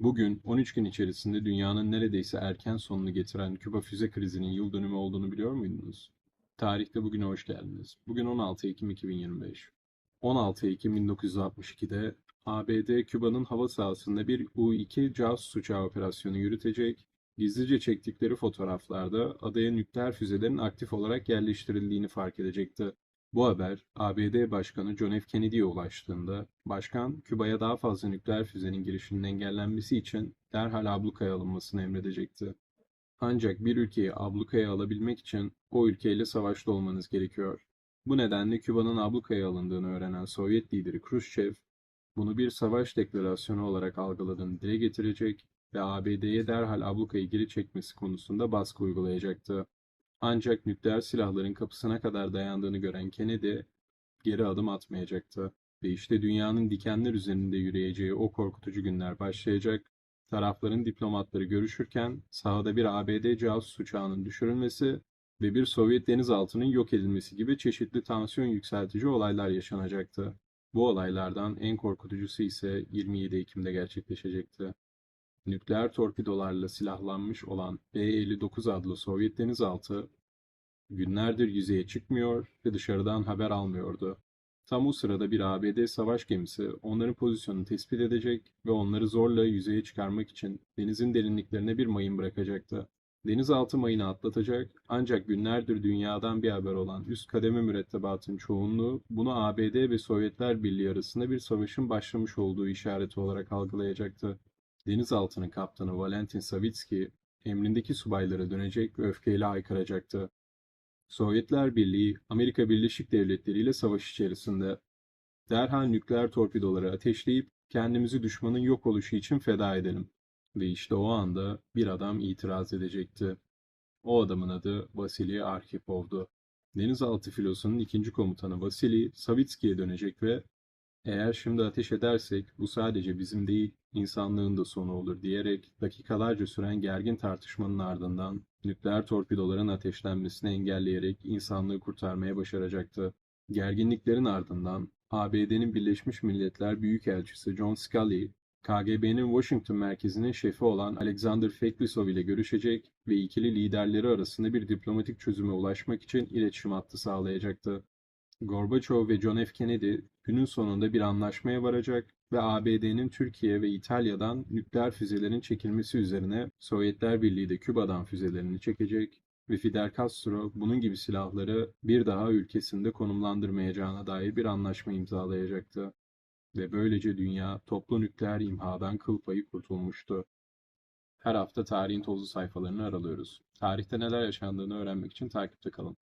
Bugün 13 gün içerisinde dünyanın neredeyse erken sonunu getiren Küba füze krizinin yıl dönümü olduğunu biliyor muydunuz? Tarihte bugüne hoş geldiniz. Bugün 16 Ekim 2025. 16 Ekim 1962'de ABD Küba'nın hava sahasında bir U-2 casus uçağı operasyonu yürütecek, gizlice çektikleri fotoğraflarda adaya nükleer füzelerin aktif olarak yerleştirildiğini fark edecekti. Bu haber ABD Başkanı John F. Kennedy'ye ulaştığında, başkan Küba'ya daha fazla nükleer füzenin girişinin engellenmesi için derhal ablukaya alınmasını emredecekti. Ancak bir ülkeyi ablukaya alabilmek için o ülkeyle savaşta olmanız gerekiyor. Bu nedenle Küba'nın ablukaya alındığını öğrenen Sovyet lideri Khrushchev, bunu bir savaş deklarasyonu olarak algıladığını dile getirecek ve ABD'ye derhal ablukayı geri çekmesi konusunda baskı uygulayacaktı. Ancak nükleer silahların kapısına kadar dayandığını gören Kennedy geri adım atmayacaktı. Ve işte dünyanın dikenler üzerinde yürüyeceği o korkutucu günler başlayacak. Tarafların diplomatları görüşürken sahada bir ABD casus uçağının düşürülmesi ve bir Sovyet denizaltının yok edilmesi gibi çeşitli tansiyon yükseltici olaylar yaşanacaktı. Bu olaylardan en korkutucusu ise 27 Ekim'de gerçekleşecekti. Nükleer torpidolarla silahlanmış olan B-59 adlı Sovyet denizaltı günlerdir yüzeye çıkmıyor ve dışarıdan haber almıyordu. Tam o sırada bir ABD savaş gemisi onların pozisyonunu tespit edecek ve onları zorla yüzeye çıkarmak için denizin derinliklerine bir mayın bırakacaktı. Denizaltı mayını atlatacak ancak günlerdir dünyadan bir haber olan üst kademe mürettebatın çoğunluğu bunu ABD ve Sovyetler Birliği arasında bir savaşın başlamış olduğu işareti olarak algılayacaktı. Denizaltının kaptanı Valentin Savitski emrindeki subaylara dönecek ve öfkeyle haykıracaktı. Sovyetler Birliği, Amerika Birleşik Devletleri ile savaş içerisinde. Derhal nükleer torpidoları ateşleyip kendimizi düşmanın yok oluşu için feda edelim. Ve işte o anda bir adam itiraz edecekti. O adamın adı Vasily Arhipov'du. Denizaltı filosunun ikinci komutanı Vasily Savitski'ye dönecek ve eğer şimdi ateş edersek bu sadece bizim değil insanlığın da sonu olur diyerek dakikalarca süren gergin tartışmanın ardından nükleer torpidoların ateşlenmesini engelleyerek insanlığı kurtarmaya başaracaktı. Gerginliklerin ardından ABD'nin Birleşmiş Milletler Büyükelçisi John Scully, KGB'nin Washington merkezinin şefi olan Alexander Feklisov ile görüşecek ve ikili liderleri arasında bir diplomatik çözüme ulaşmak için iletişim hattı sağlayacaktı. Gorbaçov ve John F. Kennedy günün sonunda bir anlaşmaya varacak ve ABD'nin Türkiye ve İtalya'dan nükleer füzelerin çekilmesi üzerine Sovyetler Birliği de Küba'dan füzelerini çekecek ve Fidel Castro bunun gibi silahları bir daha ülkesinde konumlandırmayacağına dair bir anlaşma imzalayacaktı. Ve böylece dünya toplu nükleer imhadan kıl payı kurtulmuştu. Her hafta tarihin tozlu sayfalarını aralıyoruz. Tarihte neler yaşandığını öğrenmek için takipte kalın.